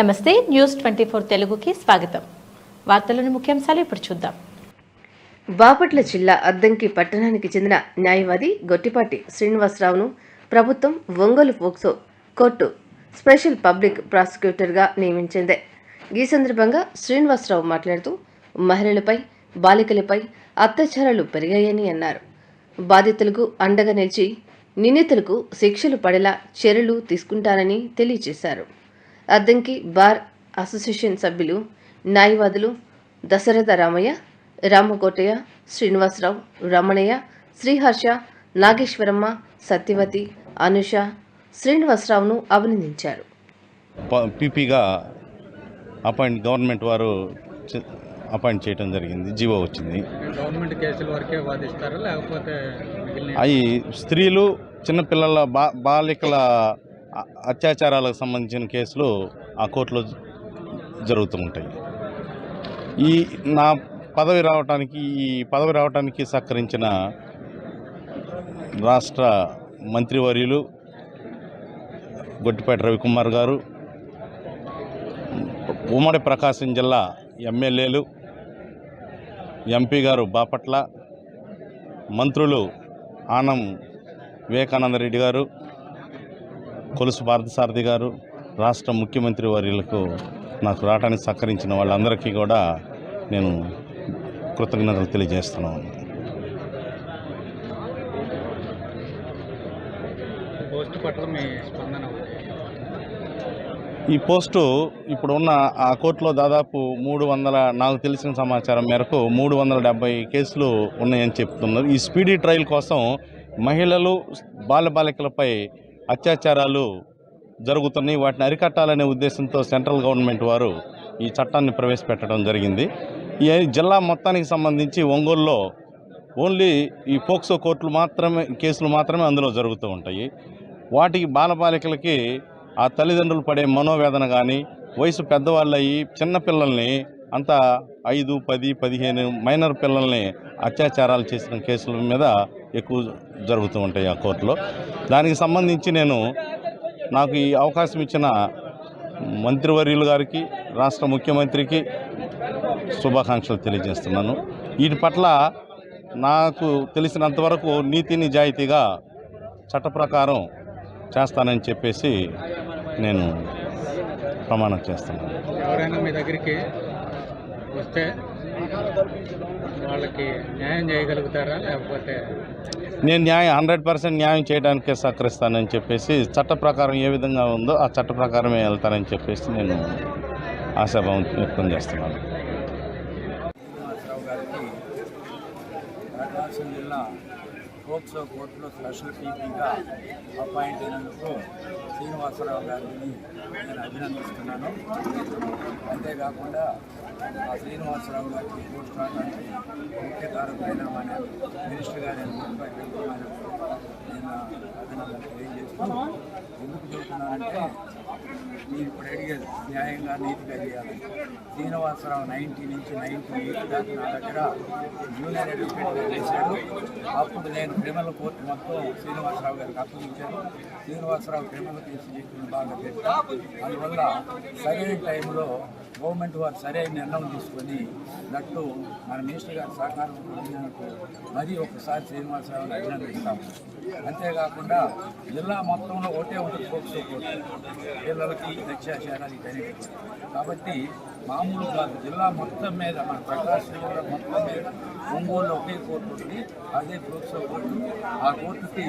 నమస్తే news twenty four తెలుగుకి స్వాగతం. వార్తలను ముఖ్యాంశాలు ఇప్పుడు చూద్దాం. బాపట్ల జిల్లా అద్దంకి పట్టణానికి చెందిన న్యాయవాది గొట్టిపాటి శ్రీనివాసరావును ప్రభుత్వం Ongole POCSO court special public ప్రాసిక్యూటర్గా నియమించింది. ఈ సందర్భంగా శ్రీనివాసరావు మాట్లాడుతూ మహిళలపై బాలికలపై అత్యాచారాలు పెరిగాయని అన్నారు. బాధితులకు అండగా నిలిచి నిందితులకు శిక్షలు పడేలా చర్యలు తీసుకుంటారని తెలియజేశారు. అద్దంకి బార్ అసోసియేషన్ సభ్యులు న్యాయవాదులు దశరథ రామయ్య రామకోటయ్య శ్రీనివాసరావు రమణయ్య శ్రీహర్ష నాగేశ్వరమ్మ సత్యవతి అనుష శ్రీనివాసరావును అభినందించారు. ప- పీపీగా అపాయింట్ గవర్నమెంట్ వారు అపాయింట్ చేయడం జరిగింది. జీవో వచ్చింది. గవర్నమెంట్ కేసుల వరకే వాదిస్తారు? లేకపోతే అవి స్త్రీలు చిన్నపిల్లల బా బాలికల అత్యాచారాలకు సంబంధించిన కేసులు ఆ కోర్టులో జరుగుతూ ఉంటాయి ఈ నా పదవి రావటానికి ఈ పదవి రావటానికి సహకరించిన రాష్ట్ర మంత్రివర్యులు గొట్టిపేట రవికుమార్ గారు ఉమ్మడి ప్రకాశం జిల్లా ఎమ్మెల్యేలు ఎంపీ గారు బాపట్ల మంత్రులు ఆనం వివేకానంద రెడ్డి గారు కొలుసు పార్థసారథి గారు రాష్ట్ర ముఖ్యమంత్రి వర్యులకు నాకు రావడానికి సహకరించిన వాళ్ళందరికీ కూడా నేను కృతజ్ఞతలు తెలియజేస్తున్నాను. ఈ పోస్టు ఇప్పుడు ఉన్న ఆ కోర్టులో దాదాపు మూడు వందల నాకు తెలిసిన సమాచారం మేరకు మూడు వందల డెబ్బై కేసులు ఉన్నాయని చెప్తున్నారు ఈ స్పీడీ ట్రయల్ కోసం మహిళలు బాలబాలికలపై అత్యాచారాలు జరుగుతున్నాయి. వాటిని అరికట్టాలనే ఉద్దేశంతో సెంట్రల్ గవర్నమెంట్ వారు ఈ చట్టాన్ని ప్రవేశపెట్టడం జరిగింది. ఈ జిల్లా మొత్తానికి సంబంధించి ఒంగోలులో ఓన్లీ ఈ పోక్సో కోర్టులు మాత్రమే కేసులు మాత్రమే అందులో జరుగుతూ ఉంటాయి. వాటికి బాలబాలికలకి ఆ తల్లిదండ్రులు పడే మనోవేదన కానీ వయసు పెద్దవాళ్ళు అయ్యి చిన్నపిల్లల్ని అంత ఐదు పది పదిహేను మైనర్ పిల్లల్ని అత్యాచారాలు చేసిన కేసుల మీద ఎక్కువ జరుగుతూ ఉంటాయి ఆ కోర్టులో. దానికి సంబంధించి నేను నాకు ఈ అవకాశం ఇచ్చిన మంత్రివర్యులు గారికి రాష్ట్ర ముఖ్యమంత్రికి శుభాకాంక్షలు తెలియజేస్తున్నాను. వీటి పట్ల నాకు తెలిసినంతవరకు నీతి నిజాయితీగా చట్ట ప్రకారం చేస్తానని చెప్పేసి నేను ప్రమాణం చేస్తున్నాను. ఎవరైనా మీ దగ్గరికి వస్తే వాళ్ళకి న్యాయం చేయగలుగుతారా? లేకపోతే నేను న్యాయం హండ్రెడ్ పర్సెంట్ న్యాయం చేయడానికే సహకరిస్తానని చెప్పేసి చట్ట ప్రకారం ఏ విధంగా ఉందో ఆ చట్ట ప్రకారమే వెళ్తానని చెప్పేసి నేను ఆశాభావం వ్యక్తం చేస్తున్నాను. శ్రీనివాసరావు గారికి ప్రకాశం జిల్లా పోక్సో కోర్టులో స్పెషల్ పీపీగా అపాయింట్ అయినందుకు శ్రీనివాసరావు గారిని నేను అభినందిస్తున్నాను. అంతేకాకుండా ఆ శ్రీనివాసరావు గారికి పోస్ట్ రావడానికి ముఖ్య కారణమైన మన మినిస్టర్ గారి నేను అభినందన తెలియజేస్తున్నాను. ఎందుకు చెబుతున్నానంటే మీరు ఇప్పుడు అడిగేది న్యాయంగా నీతిగా చేయాలి. శ్రీనివాసరావు నైన్టీ నుంచి నైన్టీ ఎయిట్ దాకా నా దగ్గర జూనియర్ అడ్వకేట్గా చేశాడు అప్పుడు నేను క్రిమినల్ కోర్టు మొత్తం శ్రీనివాసరావు గారికి అప్పగించాను. శ్రీనివాసరావు క్రిమినల్ కేసు చెప్పిన బాగా పెట్టా అందువల్ల సరైన టైంలో గవర్నమెంట్ వారు సరైన నిర్ణయం తీసుకొని నట్టు మన మినిస్టర్ గారి సహకారం పొందినందుకు మరీ ఒకసారి శ్రీనివాసరావుని అభినందిస్తాము. అంతేకాకుండా జిల్లా మొత్తంలో ఒకటే ఉంటుంది పోక్సో కోర్టు. పిల్లలకి అత్యాచారాలు ఇవన్నీ కాబట్టి మామూలు కాదు జిల్లా మొత్తం మీద మన ప్రకాశం జిల్లా మొత్తం మీద ఒంగోలు ఒకే కోర్టు ఉంది అదే ప్రోత్సవ కోర్టు ఆ కోర్టుకి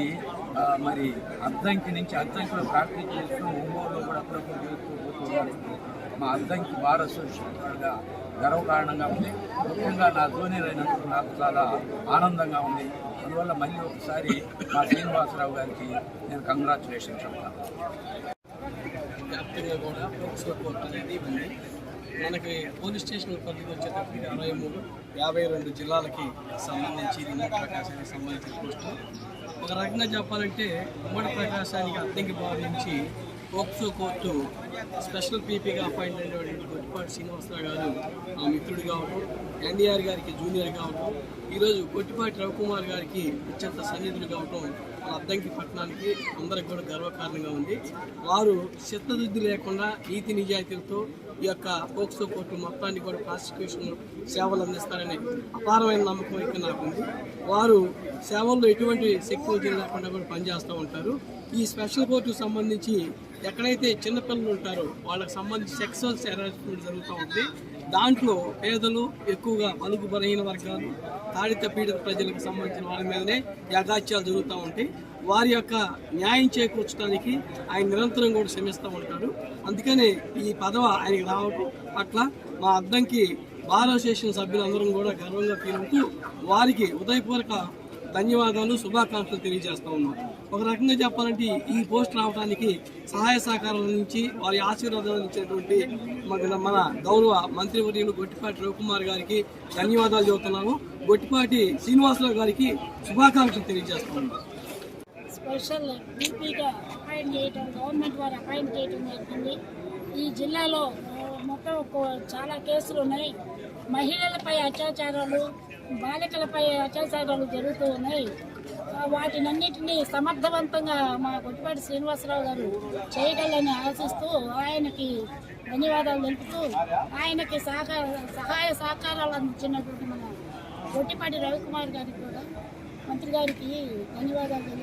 మరి అద్దంకి నుంచి అద్దంకిలో ప్రాక్టీస్ చేస్తూ ఒంగోలు కూడా అప్పుడప్పుడు చేస్తూ పోతున్నారు మా అద్దంకి బార్ గర్వ కారణంగా గర్వకారణంగా ఉంది. ముఖ్యంగా నా జూనియర్ అయినందుకు నాకు చాలా ఆనందంగా ఉంది. అందువల్ల మళ్ళీ ఒకసారి మా శ్రీనివాసరావు గారికి నేను కంగ్రాచులేషన్ చెప్తాను. వ్యాప్తంగా కూడా పోక్సో కోర్టు అనేది ఉంది మనకి పోలీస్ స్టేషన్ పరిధికి వచ్చేటప్పటికి అరవై మూడు యాభై రెండు జిల్లాలకి సంబంధించి ఉమ్మడి ప్రకాశానికి సంబంధించిన పోస్టు ఒక రకంగా చెప్పాలంటే ఉమ్మడి ప్రకాశానికి అద్దెకి భావించి పోక్సో కోర్టు స్పెషల్ పీపీగా అపాయింట్ అయినటువంటి గొట్టిపాటి శ్రీనివాసరావు గారు మా మిత్రుడు కావడం ఎన్డీఆర్ గారికి జూనియర్ కావటం ఈరోజు కొట్టిపాటి రవికుమార్ గారికి అత్యంత సన్నిధులు కావడం మన అద్దంకి పట్టణానికి అందరికి కూడా గర్వకారణంగా ఉంది. వారు చిత్తశుద్ధి లేకుండా నీతి నిజాయితీలతో ఈ యొక్క పోక్సో కోర్టు మొత్తాన్ని కూడా ప్రాసిక్యూషన్ సేవలు అందిస్తారనే అపారమైన నమ్మకం అయితే నాకు ఉంది. వారు సేవల్లో ఎటువంటి సెక్యూరిటీ లేకుండా కూడా పనిచేస్తూ ఉంటారు. ఈ స్పెషల్ కోర్టుకు సంబంధించి ఎక్కడైతే చిన్నపిల్లలు ఉంటారో వాళ్ళకి సంబంధించి సెక్సువల్ హెరాస్మెంట్ జరుగుతూ ఉంది. దాంట్లో పేదలు ఎక్కువగా పలుకు బలహీన వర్గాలు తాడిత పీడిత ప్రజలకు సంబంధించిన వారి మీదనే యాగాత్యాలు జరుగుతూ ఉంటాయి. వారి యొక్క న్యాయం చేకూర్చడానికి ఆయన నిరంతరం కూడా శ్రమిస్తూ ఉంటారు అందుకనే ఈ పదవ ఆయనకి రావడం పట్ల మా అద్దంకి బార్ అసోసియేషన్ సభ్యులందరం కూడా గర్వంగా ఫీల్ అవుతూ వారికి ఉదయపూర్వక ధన్యవాదాలు శుభాకాంక్షలు తెలియజేస్తూ ఉన్నాం ఒక రకంగా చెప్పాలంటే ఈ పోస్ట్ రావడానికి సహాయ సహకారాల నుంచి వారి ఆశీర్వాదాలు ఇచ్చినటువంటి మన మన గౌరవ మంత్రివర్యులు గొట్టిపాటి రవికుమార్ గారికి ధన్యవాదాలు చెబుతున్నాము గొట్టిపాటి శ్రీనివాసరావు గారికి శుభాకాంక్షలు తెలియజేస్తున్నాను. స్పెషల్ బీపీగా అపాయింట్ చేయడం గవర్నమెంట్ వారు అపాయింట్ చేయటం జరిగింది. ఈ జిల్లాలో మొత్తం చాలా కేసులు ఉన్నాయి. మహిళలపై అత్యాచారాలు బాలికలపై అత్యాచారాలు జరుగుతూ ఉన్నాయి. వాటినన్నిటినీ సమర్థవంతంగా మా కొట్టిపాటి శ్రీనివాసరావు గారు చేయగలని ఆశిస్తూ ఆయనకి ధన్యవాదాలు తెలుపుతూ ఆయనకి సహకార సహాయ సహకారాలు అందించినటువంటి మన కొట్టిపాటి రవికుమార్ గారికి కూడా మంత్రి గారికి ధన్యవాదాలు